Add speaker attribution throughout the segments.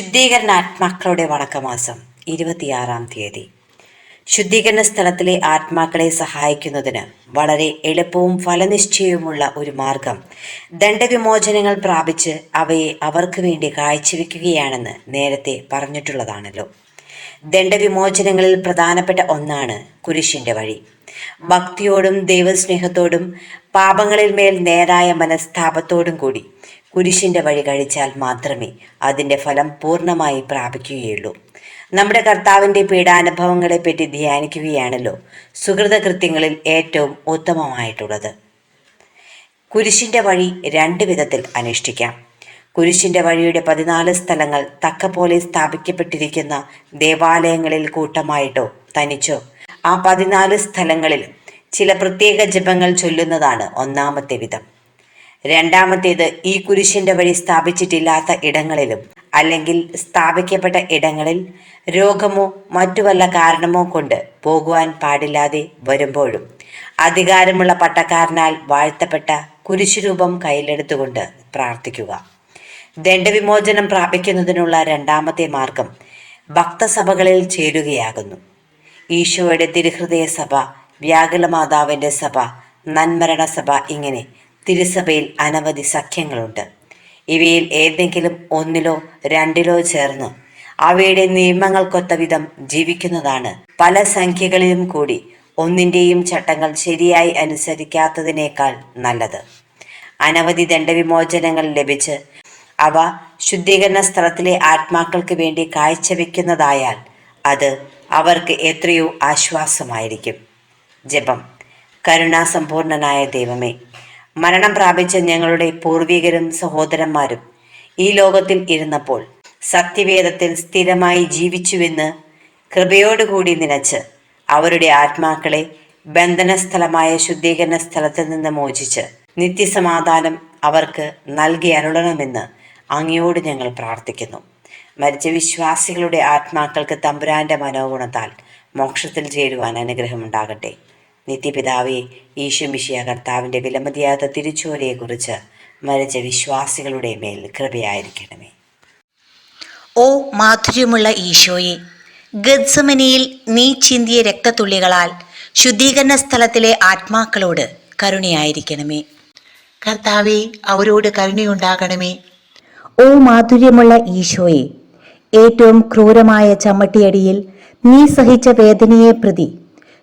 Speaker 1: ശുദ്ധീകരണാത്മാക്കളുടെ വണക്കമാസം ഇരുപത്തിയാറാം തീയതി. ശുദ്ധീകരണ സ്ഥലത്തിലെ ആത്മാക്കളെ സഹായിക്കുന്നതിന് വളരെ എളുപ്പവും ഫലനിശ്ചയവുമുള്ള ഒരു മാർഗം ദണ്ഡവിമോചനങ്ങൾ പ്രാപിച്ച് അവയെ അവർക്ക് വേണ്ടി കാഴ്ചവെക്കുകയാണെന്ന് നേരത്തെ പറഞ്ഞിട്ടുള്ളതാണല്ലോ. ദണ്ഡവിമോചനങ്ങളിൽ പ്രധാനപ്പെട്ട ഒന്നാണ് കുരിശിന്റെ വഴി. ഭക്തിയോടും ദൈവസ്നേഹത്തോടും പാപങ്ങളിൽ മേൽ നേരായ മനസ്താപത്തോടും കൂടി കുരിശിന്റെ വഴി കഴിച്ചാൽ മാത്രമേ അതിന്റെ ഫലം പൂർണമായി പ്രാപിക്കുകയുള്ളൂ. നമ്മുടെ കർത്താവിന്റെ പീഡാനുഭവങ്ങളെ പറ്റി ധ്യാനിക്കുകയാണല്ലോ സുഹൃതകൃത്യങ്ങളിൽ ഏറ്റവും ഉത്തമമായിട്ടുള്ളത്. കുരിശിന്റെ വഴി രണ്ട് വിധത്തിൽ അനുഷ്ഠിക്കാം. കുരിശിന്റെ വഴിയുടെ പതിനാല് സ്ഥലങ്ങൾ തക്കപോലെ സ്ഥാപിക്കപ്പെട്ടിരിക്കുന്ന ദേവാലയങ്ങളിൽ കൂട്ടമായിട്ടോ തനിച്ചോ? ആ പതിനാല് സ്ഥലങ്ങളിൽ ചില പ്രത്യേക ജപങ്ങൾ ചൊല്ലുന്നതാണ് ഒന്നാമത്തെ വിധം. രണ്ടാമത്തേത് ഈ കുരിശിന്റെ വഴി സ്ഥാപിച്ചിട്ടില്ലാത്ത ഇടങ്ങളിലും അല്ലെങ്കിൽ സ്ഥാപിക്കപ്പെട്ട ഇടങ്ങളിൽ രോഗമോ മറ്റു വല്ല കാരണമോ കൊണ്ട് പോകുവാൻ പാടില്ലാതെ വരുമ്പോഴും അധികാരമുള്ള പട്ടക്കാരനാൽ വാഴ്ത്തപ്പെട്ട കുരിശുരൂപം കയ്യിലെടുത്തുകൊണ്ട് പ്രാർത്ഥിക്കുക. ദണ്ഡവിമോചനം പ്രാപിക്കുന്നതിനുള്ള രണ്ടാമത്തെ മാർഗം ഭക്തസഭകളിൽ ചേരുകയാകുന്നു. ഈശോയുടെ തിരുഹൃദയ സഭ വ്യാകുലമാതാവിന്റെ സഭ നന്മരണ സഭ ഇങ്ങനെ തിരുസഭയിൽ അനവധി സഖ്യങ്ങളുണ്ട്. ഇവയിൽ ഏതെങ്കിലും ഒന്നിലോ രണ്ടിലോ ചേർന്ന് അവയുടെ നിയമങ്ങൾക്കൊത്ത വിധം ജീവിക്കുന്നതാണ്. പല സംഖ്യകളിലും കൂടി ഒന്നിന്റെയും ചട്ടങ്ങൾ ശരിയായി അനുസരിക്കാത്തതിനേക്കാൾ നല്ലത്. അനവധി ദണ്ഡവിമോചനങ്ങൾ ലഭിച്ച് അവ ശുദ്ധീകരണ സ്ഥലത്തിലെ ആത്മാക്കൾക്ക് വേണ്ടി കാഴ്ചവെക്കുന്നതായാൽ അത് അവർക്ക് എത്രയോ ആശ്വാസമായിരിക്കും. ജപം. കരുണാസമ്പൂർണനായ ദൈവമേ മരണം പ്രാപിച്ച ഞങ്ങളുടെ പൂർവികരും സഹോദരന്മാരും ഈ ലോകത്തിൽ ഇരുന്നപ്പോൾ സത്യവേദത്തിൽ സ്ഥിരമായി ജീവിച്ചുവെന്ന് കൃപയോടുകൂടി നിനച്ച് അവരുടെ ആത്മാക്കളെ ബന്ധനസ്ഥലമായ ശുദ്ധീകരണ സ്ഥലത്തിൽ നിന്ന് മോചിച്ച് നിത്യസമാധാനം അവർക്ക് നൽകി അരുളണമെന്ന് അങ്ങയോട് ഞങ്ങൾ പ്രാർത്ഥിക്കുന്നു. മരിച്ച വിശ്വാസികളുടെ ആത്മാക്കൾക്ക് തമ്പുരാന്റെ മനോഗുണത്താൽ മോക്ഷത്തിൽ ചേരുവാൻ അനുഗ്രഹമുണ്ടാകട്ടെ. നിത്യപിതാവേ ഈശുമിഷിയ കർത്താവിന്റെ വിലമതിയാത്ത തിരിച്ചോരയെക്കുറിച്ച് മരിച്ച വിശ്വാസികളുടെ മേൽ കൃപയായിരിക്കണമേ.
Speaker 2: ഓ മാധുര്യമുള്ള ഈശോയെ ഗദ്സമനിയിൽ നീ ചിന്തിയ രക്തത്തുള്ളികളാൽ ശുദ്ധീകരണ സ്ഥലത്തിലെ ആത്മാക്കളോട് കരുണയായിരിക്കണമേ.
Speaker 3: കർത്താവെ അവരോട് കരുണയുണ്ടാകണമേ.
Speaker 2: ഓ മാധുര്യമുള്ള ഈശോയെ ഏറ്റവും ക്രൂരമായ ചമ്മട്ടിയടിയിൽ നീ സഹിച്ച വേദനയെ പ്രതി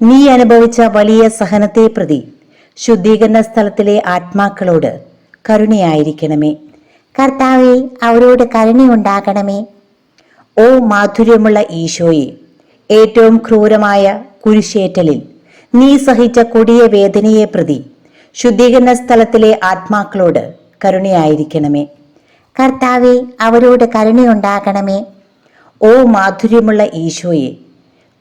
Speaker 2: നീ അനുഭവിച്ച വലിയ സഹനത്തെ പ്രതി ശുദ്ധീകരണ സ്ഥലത്തിലെ ആത്മാക്കളോട് കരുണയായിരിക്കണമേ. കർത്താവെ അവരോട് കരുണയുണ്ടാകണമേ. ഓ മാധുര്യമുള്ള ഈശോയെ ഏറ്റവും ക്രൂരമായ കുരിശേറ്റലിൽ നീ സഹിച്ച കൊടിയ വേദനയെ പ്രതി ശുദ്ധീകരണ സ്ഥലത്തിലെ ആത്മാക്കളോട് കരുണയായിരിക്കണമേ. കർത്താവെ അവരോട് കരുണയുണ്ടാകണമേ. ഓ മാധുര്യമുള്ള ഈശോയെ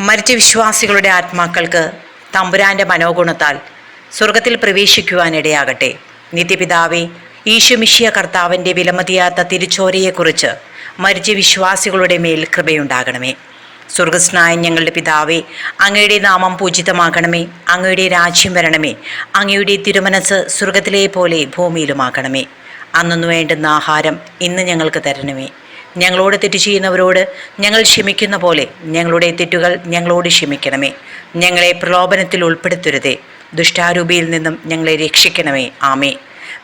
Speaker 1: മരിച്ച വിശ്വാസികളുടെ ആത്മാക്കൾക്ക് തമ്പുരാന്റെ മനോഗുണത്താൽ സ്വർഗത്തിൽ പ്രവേശിക്കുവാനിടയാകട്ടെ. നിത്യപിതാവെ ഈശുമിഷിയ കർത്താവിന്റെ വിലമതിയാത്ത തിരിച്ചോരയെക്കുറിച്ച് മരിച്ച വിശ്വാസികളുടെ മേൽ കൃപയുണ്ടാകണമേ. സ്വർഗസ്നായ ഞങ്ങളുടെ പിതാവേ അങ്ങയുടെ നാമം പൂജിതമാകണമേ അങ്ങയുടെ രാജ്യം വരണമേ അങ്ങയുടെ തിരുമനസ് സ്വർഗത്തിലെ പോലെ ഭൂമിയിലുമാകണമേ. അന്നു വേണ്ടുന്ന ആഹാരം ഇന്ന് ഞങ്ങൾക്ക് തരണമേ. ഞങ്ങളോട് തെറ്റ് ചെയ്യുന്നവരോട് ഞങ്ങൾ ക്ഷമിക്കുന്ന പോലെ ഞങ്ങളുടെ തെറ്റുകൾ ഞങ്ങളോട് ക്ഷമിക്കണമേ. ഞങ്ങളെ പ്രലോഭനത്തിൽ ഉൾപ്പെടുത്തരുതേ. ദുഷ്ടാരൂപിയിൽ നിന്നും ഞങ്ങളെ രക്ഷിക്കണമേ. ആമേ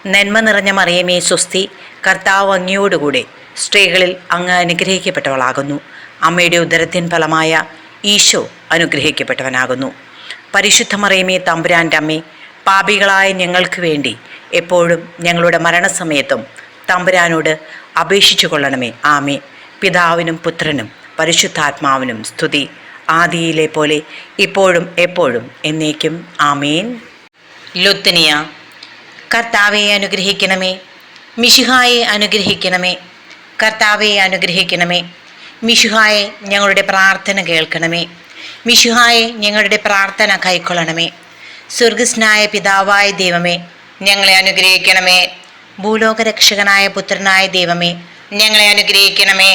Speaker 1: നന്മ നിറഞ്ഞ മറിയമേ സ്വസ്തി കർത്താവ് അങ്ങയോടുകൂടെ സ്ത്രീകളിൽ അങ്ങ് അനുഗ്രഹിക്കപ്പെട്ടവളാകുന്നു.
Speaker 2: അമ്മയുടെ ഉദരത്തിൻ ഫലമായ ഈശോ അനുഗ്രഹിക്കപ്പെട്ടവനാകുന്നു. പരിശുദ്ധ മറിയമേ തമ്പുരാന്റെ അമ്മേ പാപികളായ ഞങ്ങൾക്ക് വേണ്ടി എപ്പോഴും ഞങ്ങളുടെ മരണസമയത്തും തമ്പുരാനോട് അപേക്ഷിച്ചു കൊള്ളണമേ ആമേ പിതാവിനും പുത്രനും പരിശുദ്ധാത്മാവിനും സ്തുതി. ആദിയിലെ പോലെ ഇപ്പോഴും എപ്പോഴും എന്നേക്കും. ആമേൻ. ലുത്തനിയ കർത്താവെ അനുഗ്രഹിക്കണമേ. മിഷിഹായെ അനുഗ്രഹിക്കണമേ. കർത്താവെ അനുഗ്രഹിക്കണമേ. മിശുഹായെ ഞങ്ങളുടെ പ്രാർത്ഥന കേൾക്കണമേ. മിശുഹായെ ഞങ്ങളുടെ പ്രാർത്ഥന കൈക്കൊള്ളണമേ. സ്വർഗസ്നായ പിതാവായ ദൈവമേ ഞങ്ങളെ അനുഗ്രഹിക്കണമേ. ഭൂലോകരക്ഷകനായ പുത്രനായ ദൈവമേ ഞങ്ങളെ അനുഗ്രഹിക്കണമേ.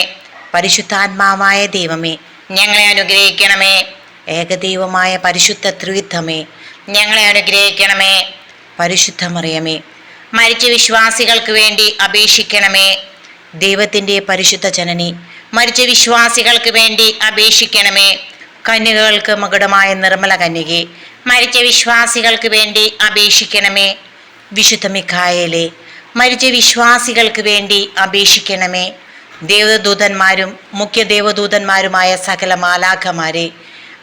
Speaker 2: പരിശുദ്ധാത്മാവായ ദൈവമേ ഞങ്ങളെ അനുഗ്രഹിക്കണമേ. ഏകദൈവമായ പരിശുദ്ധ ത്രിവിധമേ ഞങ്ങളെ അനുഗ്രഹിക്കണമേ. പരിശുദ്ധമറിയമേ മരിച്ച വിശ്വാസികൾക്ക് വേണ്ടി അപേക്ഷിക്കണമേ. ദൈവത്തിന്റെ പരിശുദ്ധ ജനനി മരിച്ച വിശ്വാസികൾക്ക് വേണ്ടി അപേക്ഷിക്കണമേ. കന്യകകൾക്ക് മകുടമായ നിർമ്മല കന്യകെ മരിച്ച വിശ്വാസികൾക്ക് വേണ്ടി അപേക്ഷിക്കണമേ. വിശുദ്ധ മിഖായേലെ മരിച്ച വിശ്വാസികൾക്ക് വേണ്ടി അപേക്ഷിക്കണമേ. ദേവദൂതന്മാരും മുഖ്യ ദേവദൂതന്മാരുമായ സകല മാലാഖമാരെ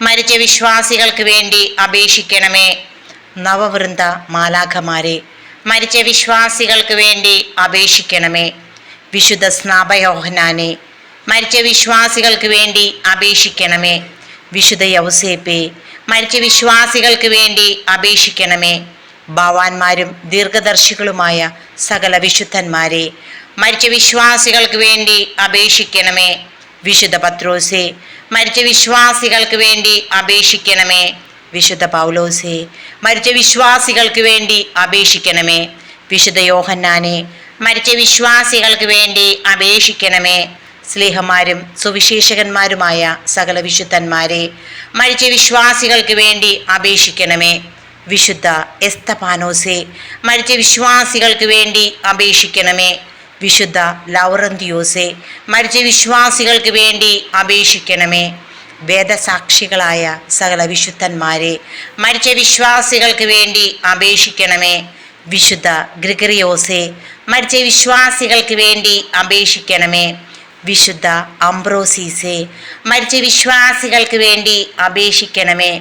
Speaker 2: മരിച്ച വിശ്വാസികൾക്ക് വേണ്ടി അപേക്ഷിക്കണമേ. നവവൃന്ദ മാലാഖമാരെ മരിച്ച വിശ്വാസികൾക്ക് വേണ്ടി അപേക്ഷിക്കണമേ. വിശുദ്ധ സ്നാപയോഹനാനെ മരിച്ച വിശ്വാസികൾക്ക് വേണ്ടി അപേക്ഷിക്കണമേ. വിശുദ്ധ യൗസേപ്പെ മരിച്ച വിശ്വാസികൾക്ക് വേണ്ടി അപേക്ഷിക്കണമേ. ഭാവാന്മാരും ദീർഘദർശികളുമായ സകല വിശുദ്ധന്മാരെ മരിച്ച വിശ്വാസികൾക്ക് വേണ്ടി അപേക്ഷിക്കണമേ. വിശുദ്ധ പത്രോസെ മരിച്ച വിശ്വാസികൾക്ക് വേണ്ടി അപേക്ഷിക്കണമേ. വിശുദ്ധ പൗലോസെ മരിച്ച വിശ്വാസികൾക്ക് വേണ്ടി അപേക്ഷിക്കണമേ. വിശുദ്ധ യോഹന്നാനെ മരിച്ച വിശ്വാസികൾക്ക് വേണ്ടി അപേക്ഷിക്കണമേ. സ്നേഹന്മാരും സുവിശേഷകന്മാരുമായ സകല വിശുദ്ധന്മാരെ മരിച്ച വിശ്വാസികൾക്ക് വേണ്ടി അപേക്ഷിക്കണമേ. വിശുദ്ധ എസ്തപാനോസെ മരിച്ച വിശ്വാസികൾക്ക് വേണ്ടി അപേക്ഷിക്കണമേ. വിശുദ്ധ ലൗറന്തിയോസെ മരിച്ച വിശ്വാസികൾക്ക് വേണ്ടി അപേക്ഷിക്കണമേ. വേദസാക്ഷികളായ സകല വിശുദ്ധന്മാരെ മരിച്ച വിശ്വാസികൾക്ക് വേണ്ടി അപേക്ഷിക്കണമേ. വിശുദ്ധ ഗ്രിഗറിയോസെ മരിച്ച വിശ്വാസികൾക്ക് വേണ്ടി അപേക്ഷിക്കണമേ. വിശുദ്ധ അംബ്രോസീസെ മരിച്ച വിശ്വാസികൾക്ക് വേണ്ടി അപേക്ഷിക്കണമേ.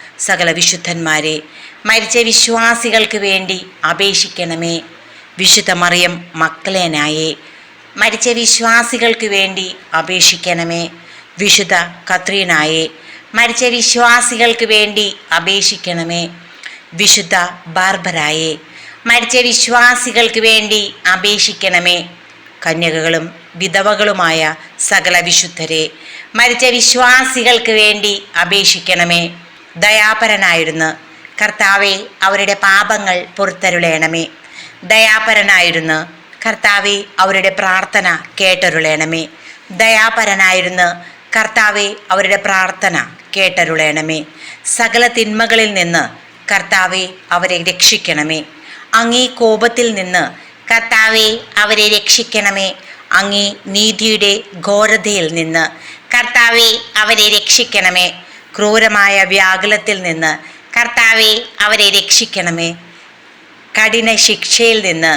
Speaker 2: സകല വിശുദ്ധന്മാരെ മരിച്ച വിശ്വാസികൾക്ക് വേണ്ടി അപേക്ഷിക്കണമേ. വിശുദ്ധ മറിയം മക്കളേനായെ മരിച്ച വിശ്വാസികൾക്ക് വേണ്ടി അപേക്ഷിക്കണമേ. വിശുദ്ധ കത്രീനായെ മരിച്ച വിശ്വാസികൾക്ക് വേണ്ടി അപേക്ഷിക്കണമേ. വിശുദ്ധ ബാർബരായെ മരിച്ച വിശ്വാസികൾക്ക് വേണ്ടി അപേക്ഷിക്കണമേ. കന്യകകളും വിധവകളുമായ സകല വിശുദ്ധരെ മരിച്ച വിശ്വാസികൾക്ക് വേണ്ടി അപേക്ഷിക്കണമേ. ദയാപരനായിരുന്നു. കർത്താവെ അവരുടെ പാപങ്ങൾ പുറത്തരുളേണമേ. ദയാപരനായിരുന്നു. കർത്താവെ അവരുടെ പ്രാർത്ഥന കേട്ടരുളേണമേ. ദയാപരനായിരുന്നു. കർത്താവെ അവരുടെ പ്രാർത്ഥന കേട്ടരുളേണമേ. സകല തിന്മകളിൽ നിന്ന് കർത്താവെ അവരെ രക്ഷിക്കണമേ. അങ്ങേ കോപത്തിൽ നിന്ന് കർത്താവെ അവരെ രക്ഷിക്കണമേ. അങ്ങേ നീതിയുടെ ഘോരതയിൽ നിന്ന് കർത്താവെ അവരെ രക്ഷിക്കണമേ. ക്രൂരമായ വ്യാകുലത്തിൽ നിന്ന് കർത്താവെ അവരെ രക്ഷിക്കണമേ. കഠിന ശിക്ഷയിൽ നിന്ന്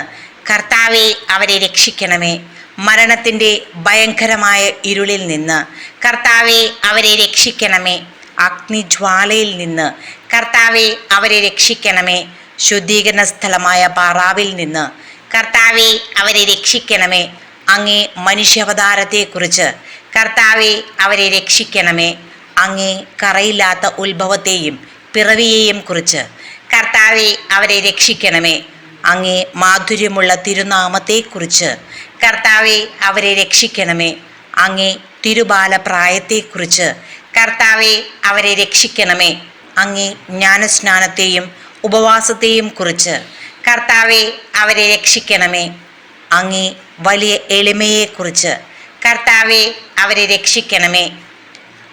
Speaker 2: കർത്താവെ അവരെ രക്ഷിക്കണമേ. മരണത്തിന്റെ ഭയങ്കരമായ ഇരുളിൽ നിന്ന് കർത്താവെ അവരെ രക്ഷിക്കണമേ. അഗ്നിജ്വാലയിൽ നിന്ന് കർത്താവെ അവരെ രക്ഷിക്കണമേ. ശുദ്ധീകരണ സ്ഥലമായ പാറാവിൽ നിന്ന് കർത്താവെ അവരെ രക്ഷിക്കണമേ. അങ്ങേ മനുഷ്യാവതാരത്തെക്കുറിച്ച് കർത്താവെ അവരെ രക്ഷിക്കണമേ. അങ്ങേ കറയില്ലാത്ത ഉത്ഭവത്തെയും പിറവിയെയും കുറിച്ച്. കർത്താവെ അവരെ രക്ഷിക്കണമേ. അങ്ങേ മാധുര്യമുള്ള തിരുനാമത്തെക്കുറിച്ച്. കർത്താവെ അവരെ രക്ഷിക്കണമേ. അങ്ങേ തിരുബാല പ്രായത്തെക്കുറിച്ച് കർത്താവെ അവരെ രക്ഷിക്കണമേ. അങ്ങേ ജ്ഞാനസ്നാനത്തെയും ഉപവാസത്തെയും കുറിച്ച്. കർത്താവെ അവരെ രക്ഷിക്കണമേ. അങ്ങേ വലിയ എളിമയെക്കുറിച്ച്. കർത്താവെ അവരെ രക്ഷിക്കണമേ.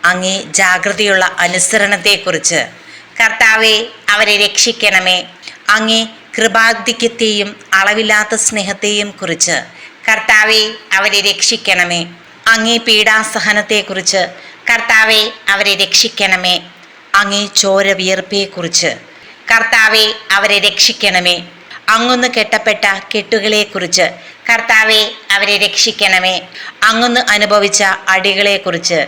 Speaker 2: അങ്ങേ ജാഗ്രതയുള്ള അനുസരണത്തെക്കുറിച്ച്. കർത്താവെ അവരെ രക്ഷിക്കണമേ. അങ്ങേ കൃപാധിക്യത്തെയും അളവില്ലാത്ത സ്നേഹത്തെയും കുറിച്ച്. കർത്താവെ അവരെ രക്ഷിക്കണമേ. അങ്ങേ പീഡാസഹനത്തെക്കുറിച്ച്. കർത്താവെ അവരെ രക്ഷിക്കണമേ. അങ്ങേ ചോര വിയർപ്പയെക്കുറിച്ച് കർത്താവെ അവരെ രക്ഷിക്കണമേ. അങ്ങൊന്ന് കെട്ടപ്പെട്ട കെട്ടുകളെക്കുറിച്ച്. കർത്താവെ അവരെ രക്ഷിക്കണമേ. അങ്ങൊന്ന് അനുഭവിച്ച അടികളെക്കുറിച്ച്.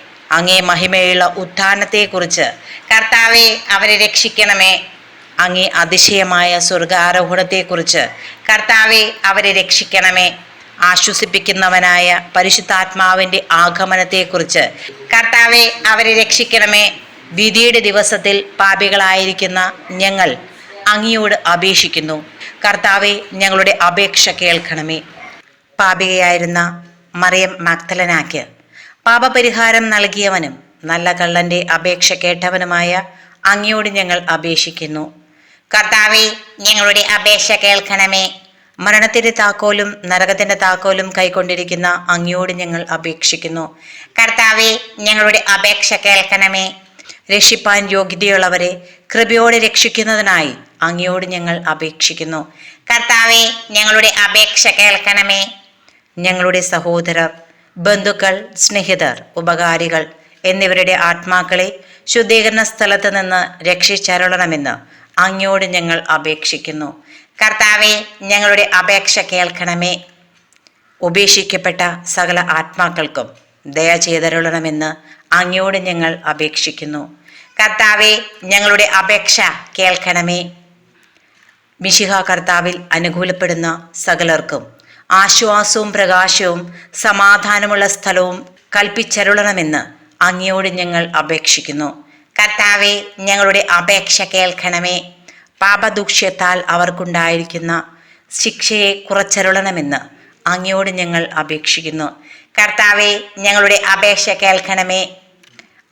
Speaker 2: അങ്ങേ മഹിമയുള്ള ഉത്ഥാനത്തെക്കുറിച്ച്. കർത്താവെ അവരെ രക്ഷിക്കണമേ. അങ്ങേ അതിശയമായ സ്വർഗാരോഹണത്തെക്കുറിച്ച്. കർത്താവെ അവരെ രക്ഷിക്കണമേ. ആശ്വസിപ്പിക്കുന്നവനായ പരിശുദ്ധാത്മാവിന്റെ ആഗമനത്തെക്കുറിച്ച്. കർത്താവെ അവരെ രക്ഷിക്കണമേ. വിധിയുടെ ദിവസത്തിൽ പാപികളായിരിക്കുന്ന ഞങ്ങൾ അങ്ങയോട് അപേക്ഷിക്കുന്നു. കർത്താവെ ഞങ്ങളുടെ അപേക്ഷ കേൾക്കണമേ. പാപികയായിരുന്ന മറിയം മക്തലനാക്ക് പാപപരിഹാരം നൽകിയവനും നല്ല കള്ളന്റെ അപേക്ഷ കേട്ടവനുമായ അങ്ങയോട് ഞങ്ങൾ അപേക്ഷിക്കുന്നു. കർത്താവെ ഞങ്ങളുടെ അപേക്ഷ കേൾക്കണമേ. മരണത്തിന്റെ താക്കോലും നരകത്തിന്റെ താക്കോലും കൈക്കൊണ്ടിരിക്കുന്ന അങ്ങയോട് ഞങ്ങൾ അപേക്ഷിക്കുന്നു. കർത്താവെ ഞങ്ങളുടെ അപേക്ഷ കേൾക്കണമേ. രക്ഷിപ്പാൻ യോഗ്യതയുള്ളവരെ കൃപയോടെ രക്ഷിക്കുന്നതിനായി അങ്ങയോട് ഞങ്ങൾ അപേക്ഷിക്കുന്നു. കർത്താവെ ഞങ്ങളുടെ അപേക്ഷ കേൾക്കണമേ. ഞങ്ങളുടെ സഹോദരർ ബന്ധുക്കൾ സ്നേഹിതർ ഉപകാരികൾ എന്നിവരുടെ ആത്മാക്കളെ ശുദ്ധീകരണ സ്ഥലത്ത് നിന്ന് രക്ഷിച്ചരുളണമെന്ന് അങ്ങയോട് ഞങ്ങൾ അപേക്ഷിക്കുന്നു. കർത്താവെ ഞങ്ങളുടെ അപേക്ഷ കേൾക്കണമേ. ഉപേക്ഷിക്കപ്പെട്ട സകല ആത്മാക്കൾക്കും ദയ ചെയ്തരുളണമെന്ന് അങ്ങയോട് ഞങ്ങൾ അപേക്ഷിക്കുന്നു. കർത്താവെ ഞങ്ങളുടെ അപേക്ഷ കേൾക്കണമേ. മിശിഹ കർത്താവിൽ അനുകൂലപ്പെടുന്ന സകലർക്കും ആശ്വാസവും പ്രകാശവും സമാധാനമുള്ള സ്ഥലവും കൽപ്പിച്ചരുളണമെന്ന് അങ്ങയോട് ഞങ്ങൾ അപേക്ഷിക്കുന്നു. കർത്താവെ ഞങ്ങളുടെ അപേക്ഷ കേൾക്കണമേ. പാപദൂക്ഷ്യത്താൽ അവർക്കുണ്ടായിരിക്കുന്ന ശിക്ഷയെ കുറച്ചരുളണമെന്ന് അങ്ങയോട് ഞങ്ങൾ അപേക്ഷിക്കുന്നു. കർത്താവെ ഞങ്ങളുടെ അപേക്ഷ കേൾക്കണമേ.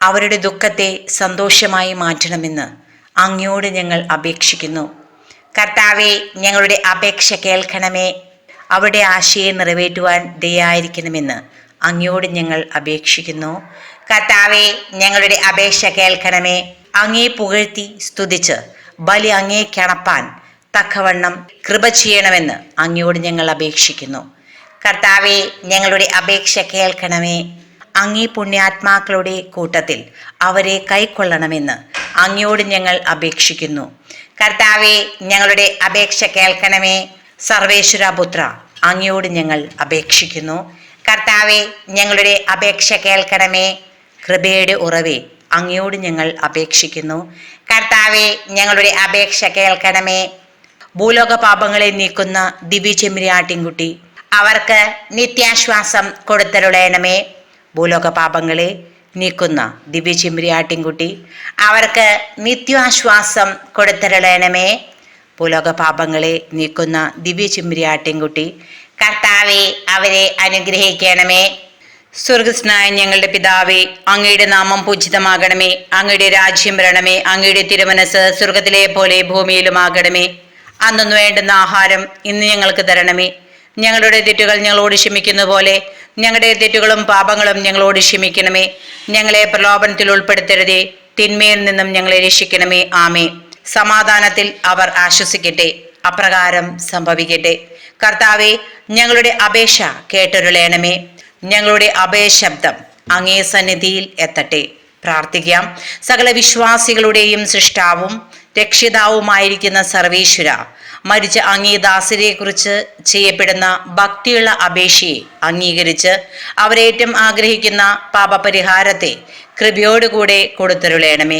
Speaker 2: അവരുടെ ദുഃഖത്തെ സന്തോഷമായി മാറ്റണമെന്ന് അങ്ങയോട് ഞങ്ങൾ അപേക്ഷിക്കുന്നു. കർത്താവെ ഞങ്ങളുടെ അപേക്ഷ കേൾക്കണമേ. അവരുടെ ആശയെ നിറവേറ്റുവാൻ ദയായിരിക്കണമെന്ന് അങ്ങയോട് ഞങ്ങൾ അപേക്ഷിക്കുന്നു. കർത്താവെ ഞങ്ങളുടെ അപേക്ഷ കേൾക്കണമേ. അങ്ങേ പുകഴ്ത്തി സ്തുതിച്ച് ബലി അങ്ങേ കിണപ്പാൻ തക്കവണ്ണം കൃപ ചെയ്യണമെന്ന് അങ്ങയോട് ഞങ്ങൾ അപേക്ഷിക്കുന്നു. കർത്താവെ ഞങ്ങളുടെ അപേക്ഷ കേൾക്കണമേ. അങ്ങേ പുണ്യാത്മാക്കളുടെ കൂട്ടത്തിൽ അവരെ കൈക്കൊള്ളണമെന്ന് അങ്ങയോട് ഞങ്ങൾ അപേക്ഷിക്കുന്നു. കർത്താവെ ഞങ്ങളുടെ അപേക്ഷ കേൾക്കണമേ. സർവേശ്വരപുത്ര അങ്ങയോട് ഞങ്ങൾ അപേക്ഷിക്കുന്നു. കർത്താവെ ഞങ്ങളുടെ അപേക്ഷ കേൾക്കണമേ. കൃപയുടെ ഉറവേ അങ്ങയോട് ഞങ്ങൾ അപേക്ഷിക്കുന്നു. കർത്താവെ ഞങ്ങളുടെ അപേക്ഷ കേൾക്കണമേ. ഭൂലോക പാപങ്ങളെ നീക്കുന്ന ദിവ്യ ചെമ്മിരിയാട്ടിൻകുട്ടി അവർക്ക് നിത്യാശ്വാസം കൊടുത്തരുളയണമേ ഭൂലോക പാപങ്ങളെ നീക്കുന്ന ദിവ്യ ചെമ്മിരിയാട്ടിൻകുട്ടി അവർക്ക് നിത്യാശ്വാസം കൊടുത്തരുളയണമേ ഭൂലോക പാപങ്ങളെ നീക്കുന്ന ദിവ്യ ചെമ്മിരിയാട്ടിൻകുട്ടി കർത്താവെ അവരെ അനുഗ്രഹിക്കണമേ. സ്വർഗസ്നായ ഞങ്ങളുടെ പിതാവേ അങ്ങയുടെ നാമം പൂജിതമാകണമേ. അങ്ങയുടെ രാജ്യം വരണമേ. അങ്ങയുടെ തിരുമനസ് സ്വർഗത്തിലെ പോലെ ഭൂമിയിലുമാകണമേ. അന്നൊന്നു വേണ്ടുന്ന ആഹാരം ഇന്ന് ഞങ്ങൾക്ക് തരണമേ. ഞങ്ങളുടെ തെറ്റുകൾ ഞങ്ങളോട് ക്ഷമിക്കുന്ന പോലെ ഞങ്ങളുടെ തെറ്റുകളും പാപങ്ങളും ഞങ്ങളോട് ക്ഷമിക്കണമേ. ഞങ്ങളെ പ്രലോഭനത്തിൽ ഉൾപ്പെടുത്തരുതേ. തിന്മയിൽ നിന്നും ഞങ്ങളെ രക്ഷിക്കണമേ. ആമേ സമാധാനത്തിൽ അവർ ആശ്വസിക്കട്ടെ. അപ്രകാരം സംഭവിക്കട്ടെ. കർത്താവെ ഞങ്ങളുടെ അപേക്ഷ കേട്ടൊരുളയണമേ ഞങ്ങളുടെ അഭയശബ്ദം അങ്ങേ സന്നിധിയിൽ എത്തട്ടെ. പ്രാർത്ഥിക്കാം. സകല വിശ്വാസികളുടെയും സൃഷ്ടാവും രക്ഷിതാവുമായിരിക്കുന്ന സർവേശ്വര മരിച്ച അങ്ങേ ദാസരെ കുറിച്ച് ചെയ്യപ്പെടുന്ന ഭക്തിയുള്ള അപേക്ഷയെ അംഗീകരിച്ച് അവരേറ്റം ആഗ്രഹിക്കുന്ന പാപപരിഹാരത്തെ കൃപയോടുകൂടെ കൊടുത്തരുളയണമേ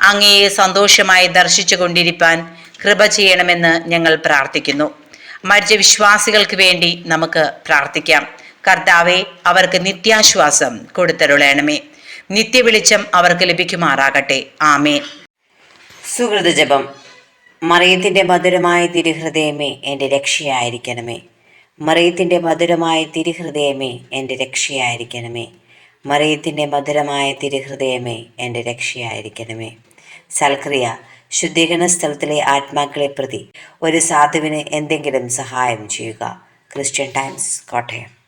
Speaker 2: അങ്ങയെ സന്തോഷമായി ദർശിച്ചു കൊണ്ടിരിപ്പാൻ കൃപ ചെയ്യണമെന്ന് ഞങ്ങൾ പ്രാർത്ഥിക്കുന്നു. മരിച്ച വിശ്വാസികൾക്ക് വേണ്ടി നമുക്ക് പ്രാർത്ഥിക്കാം. കർത്താവെ അവർക്ക് നിത്യാശ്വാസം കൊടുത്തരുളയണമേ നിത്യവെളിച്ചം അവർക്ക് ലഭിക്കുമാറാകട്ടെ. ആമേ
Speaker 1: സുഹൃത ജപം മറിയത്തിന്റെ മധുരമായ തിരുഹൃദയമേ എന്റെ രക്ഷയായിരിക്കണമേ. മറിയത്തിന്റെ മധുരമായ തിരുഹൃദയമേ എന്റെ രക്ഷയായിരിക്കണമേ. മറിയത്തിന്റെ മധുരമായ തിരുഹൃദയമേ എന്റെ രക്ഷയായിരിക്കണമേ. സൽക്രിയ ശുദ്ധീകരണ സ്ഥലത്തിലെ ആത്മാക്കളെ പ്രതി ഒരു സാധുവിന് എന്തെങ്കിലും സഹായം ചെയ്യുക. Christian Times Kottayam.